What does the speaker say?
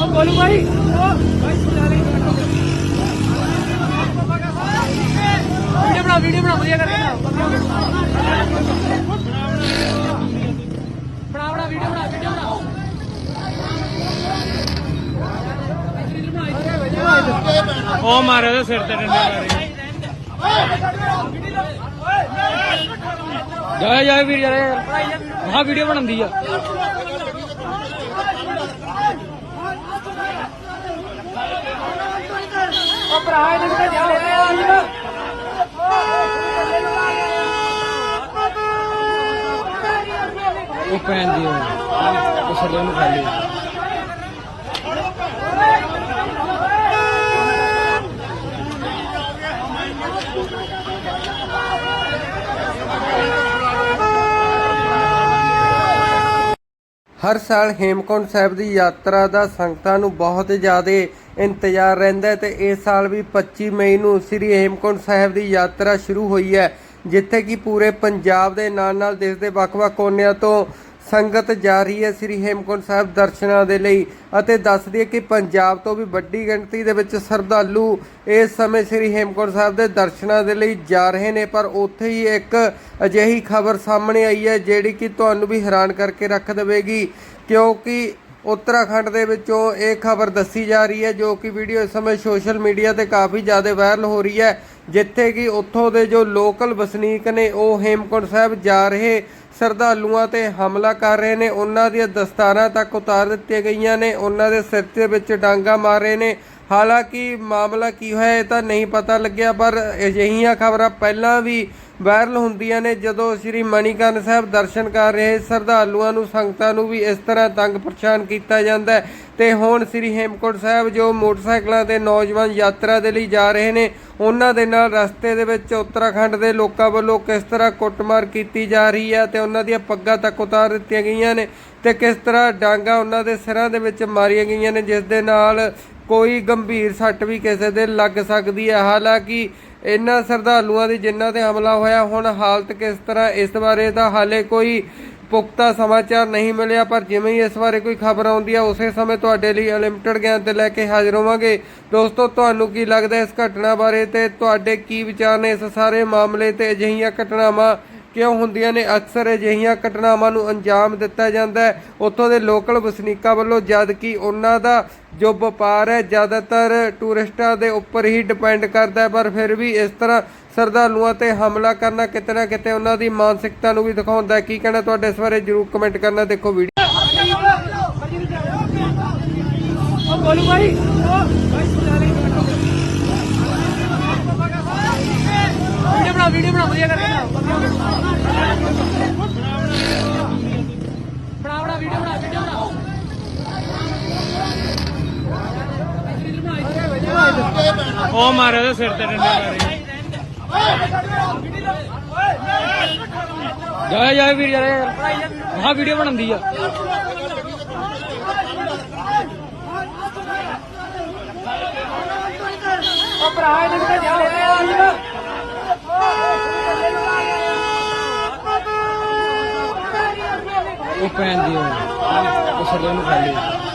ਉਹ ਗੋਲੂ ਭਾਈ ਉਹ ਭਾਈ ਸੁਣਾ ਲੈ ਵੀਡੀਓ ਬਣਾ ਵੀਡੀਓ ਬਣਾ ਵਧੀਆ ਕਰਕੇ ਬਣਾ ਬਣਾ ਬਣਾ ਵੀਡੀਓ ਬਣਾ ਵੀਡੀਓ ਬਣਾ ਉਹ ਮਾਰੇ ਉਹਦੇ ਸਿਰ ਤੇ ਡੰਡੇ ਮਾਰੇ। ਜਾ ਜਾ ਵੀਰ ਜਾ ਹਾਂ ਵੀਡੀਓ ਬਣਾਉਂਦੀ ਆ। ਉਹ ਭਰਾ ਇਹਦੇ ਵਿੱਚ ਜਾ ਰਿਹਾ ਉਹ ਪੈਣ ਦੀ ਉਹ ਸਿਰ ਨੂੰ ਖਾਲੀ ਹਰ ਸਾਲ ਹੇਮਕੁੰਟ ਸਾਹਿਬ ਦੀ ਯਾਤਰਾ ਦਾ ਸੰਗਤਾਂ ਨੂੰ ਬਹੁਤ ਜ਼ਿਆਦਾ ਇੰਤਜ਼ਾਰ ਰਹਿੰਦਾ ਹੈ ਤੇ ਇਸ ਸਾਲ ਵੀ 25 ਮਈ ਨੂੰ ਸ੍ਰੀ ਹੇਮਕੁੰਟ ਸਾਹਿਬ ਦੀ ਯਾਤਰਾ ਸ਼ੁਰੂ ਹੋਈ ਹੈ, ਜਿੱਥੇ ਕਿ ਪੂਰੇ ਪੰਜਾਬ ਦੇ ਨਾਲ ਨਾਲ ਦੇਸ਼ ਦੇ ਵੱਖ-ਵੱਖ ਕੋਨਿਆਂ ਤੋਂ ਸੰਗਤ ਜਾ ਰਹੀ ਹੈ ਸ੍ਰੀ ਹੇਮਕੁੰਟ ਸਾਹਿਬ ਦਰਸ਼ਨਾਂ ਦੇ ਲਈ ਅਤੇ ਦੱਸਦੀ ਦਈਏ ਕਿ ਪੰਜਾਬ ਤੋਂ ਵੀ ਵੱਡੀ ਗਿਣਤੀ ਦੇ ਵਿੱਚ ਸ਼ਰਧਾਲੂ ਇਸ ਸਮੇਂ ਸ੍ਰੀ ਹੇਮਕੁੰਟ ਸਾਹਿਬ ਦੇ ਦਰਸ਼ਨਾਂ ਦੇ ਲਈ ਜਾ ਰਹੇ ਨੇ, ਪਰ ਉੱਥੇ ਹੀ ਇੱਕ ਅਜਿਹੀ ਖਬਰ ਸਾਹਮਣੇ ਆਈ ਹੈ ਜਿਹੜੀ ਕਿ ਤੁਹਾਨੂੰ ਵੀ ਹੈਰਾਨ ਕਰਕੇ ਰੱਖ ਦੇਵੇਗੀ, ਕਿਉਂਕਿ ਉੱਤਰਾਖੰਡ ਦੇ ਵਿੱਚੋਂ ਇਹ ਖਬਰ ਦੱਸੀ ਜਾ ਰਹੀ ਹੈ ਜੋ ਕਿ ਵੀਡੀਓ ਇਸ ਸਮੇਂ ਸੋਸ਼ਲ ਮੀਡੀਆ ਤੇ ਕਾਫੀ ਜ਼ਿਆਦਾ ਵਾਇਰਲ ਹੋ ਰਹੀ ਹੈ, ਜਿੱਥੇ ਕਿ ਉੱਥੋਂ ਦੇ ਜੋ ਲੋਕਲ ਵਸਨੀਕ ਨੇ ਉਹ ਹੇਮਕੁੰਟ ਸਾਹਿਬ ਜਾ ਰਹੇ ਸ਼ਰਧਾਲੂਆਂ ਤੇ ਹਮਲਾ ਕਰ ਰਹੇ ਨੇ। ਉਹਨਾਂ ਦੀਆਂ ਦਸਤਾਰਾਂ ਤੱਕ ਉਤਾਰ ਦਿੱਤੀਆਂ ਗਈਆਂ ਨੇ। ਉਹਨਾਂ ਦੇ ਸਿਰ ਦੇ ਵਿੱਚ ਡਾਂਗਾ ਮਾਰ ਰਹੇ ਨੇ। ਹਾਲਾਂਕਿ ਮਾਮਲਾ ਕੀ ਹੋਇਆ ਇਹ ਤਾਂ ਨਹੀਂ ਪਤਾ ਲੱਗਿਆ, ਪਰ ਅਜਿਹੀਆਂ ਖਬਰਾਂ ਪਹਿਲਾਂ ਵੀ ਵਾਇਰਲ ਹੁੰਦੀਆਂ ਨੇ ਜਦੋਂ ਸ੍ਰੀ ਮਣੀਕਰਨ ਸਾਹਿਬ ਦਰਸ਼ਨ ਕਰ ਰਹੇ ਸ਼ਰਧਾਲੂਆਂ ਨੂੰ, ਸੰਗਤਾਂ ਨੂੰ ਵੀ ਇਸ ਤਰ੍ਹਾਂ ਤੰਗ ਪਰੇਸ਼ਾਨ ਕੀਤਾ ਜਾਂਦਾ ਹੈ। ਤੇ ਹੁਣ ਸ੍ਰੀ ਹੇਮਕੁੰਟ ਸਾਹਿਬ ਜੋ ਮੋਟਰਸਾਈਕਲਾਂ ਤੇ ਨੌਜਵਾਨ ਯਾਤਰਾ ਦੇ ਲਈ ਜਾ ਰਹੇ ਨੇ, ਉਹਨਾਂ ਦੇ ਨਾਲ ਰਸਤੇ ਦੇ ਵਿੱਚ ਉੱਤਰਾਖੰਡ ਦੇ ਲੋਕਾਂ ਵੱਲੋਂ ਕਿਸ ਤਰ੍ਹਾਂ ਕੁੱਟਮਾਰ ਕੀਤੀ ਜਾ ਰਹੀ ਹੈ ਤੇ ਉਹਨਾਂ ਦੀਆਂ ਪੱਗਾਂ ਤੱਕ ਉਤਾਰ ਦਿੱਤੀਆਂ ਗਈਆਂ ਨੇ ਤੇ ਕਿਸ ਤਰ੍ਹਾਂ ਡਾਂਗਾ ਉਹਨਾਂ ਦੇ ਸਿਰਾਂ ਦੇ ਵਿੱਚ ਮਾਰੀਆਂ ਗਈਆਂ ਨੇ, ਜਿਸ ਦੇ ਨਾਲ ਕੋਈ ਗੰਭੀਰ ਸੱਟ ਵੀ ਕਿਸੇ ਦੇ ਲੱਗ ਸਕਦੀ ਹੈ। ਹਾਲਾਂਕਿ ਇਹਨਾਂ ਸ਼ਰਧਾਲੂਆਂ ਦੀ ਜਿਨ੍ਹਾਂ ਤੇ ਹਮਲਾ ਹੋਇਆ, ਹੁਣ ਹਾਲਤ ਕਿਸ ਤਰ੍ਹਾਂ, ਇਸ ਬਾਰੇ ਤਾਂ ਹਾਲੇ ਕੋਈ ਪੁਖਤਾ ਸਮਾਚਾਰ ਨਹੀਂ ਮਿਲਿਆ, ਪਰ ਜਿਵੇਂ ਹੀ ਇਸ ਬਾਰੇ ਕੋਈ ਖਬਰ ਆਉਂਦੀ ਹੈ, ਉਸੇ ਸਮੇਂ ਤੁਹਾਡੇ ਲਈ ਅਨਲਿਮਟਿਡ ਗਿਆਨ ਤੇ ਲੈ ਕੇ ਹਾਜ਼ਰ ਹੋਵਾਂਗੇ। ਦੋਸਤੋ, ਤੁਹਾਨੂੰ ਕੀ ਲੱਗਦਾ ਇਸ ਘਟਨਾ ਬਾਰੇ ਤੇ ਤੁਹਾਡੇ ਕੀ ਵਿਚਾਰ ਨੇ? ਇਸ ਸਾਰੇ ਮਾਮਲੇ ਤੇ ਅਜਿਹੀਆਂ ਘਟਨਾਵਾਂ ਕਿਉਂ ਹੁੰਦੀਆਂ ਨੇ? ਅਕਸਰ ਅਜਿਹੀਆਂ ਘਟਨਾਵਾਂ ਨੂੰ ਅੰਜਾਮ ਦਿੱਤਾ ਜਾਂਦਾ ਹੈ। ਉੱਥੋਂ ਦੇ ਲੋਕਲ ਵਸਨੀਕਾਂ ਵੱਲੋਂ ਜਦ ਕਿ ਉਹਨਾਂ ਦਾ ਜੋ ਵਪਾਰ ਹੈ, ਜ਼ਿਆਦਾਤਰ ਟੂਰਿਸਟਾਂ ਦੇ ਉੱਪਰ ਹੀ ਡਿਪੈਂਡ ਕਰਦਾ ਹੈ। ਪਰ ਫਿਰ ਵੀ ਇਸ ਤਰ੍ਹਾਂ ਸ਼ਰਧਾਲੂਆਂ ਤੇ ਹਮਲਾ ਕਰਨਾ ਕਿਤੇ ਨਾ ਕਿਤੇ ਉਹਨਾਂ ਦੀ ਮਾਨਸਿਕਤਾ ਨੂੰ ਵੀ ਦਿਖਾਉਂਦਾ ਹੈ। ਕੀ ਕਹਿਣਾ ਤੁਹਾਡੇ ਇਸ ਬਾਰੇ? ਜਰੂਰ ਕਮੈਂਟ ਕਰਨਾ। ਦੇਖੋ ਵੀਡੀਓ ਉਹ ਭਾਈ ਸੁਣਾ ਲੈ ਵੀਡੀਓ ਬਣਾ ਵਧੀਆ ਕਰਕੇ ਬਣਾ ਬਣਾ ਵੀਡੀਓ ਬਣਾ ਵੀਡੀਓ ਬਣਾ। ਉਹ ਮਾਰੇ ਉਹਦੇ ਸਿਰ ਤੇ ਡੰਡੇ ਮਾਰੇ। ਜਾ ਜਾ ਵੀਰ ਜਾ ਹਾਂ ਵੀਡੀਓ ਬਣਾਉਂਦੀ ਆ। ਉਹ ਭਰਾ ਇਹਦੇ ਵਿੱਚ ਜਾ ਰਿਹਾ ਉਹ ਪੈਣ ਦੀ ਉਹ ਸਿਰ ਨੂੰ ਖਾਲੀ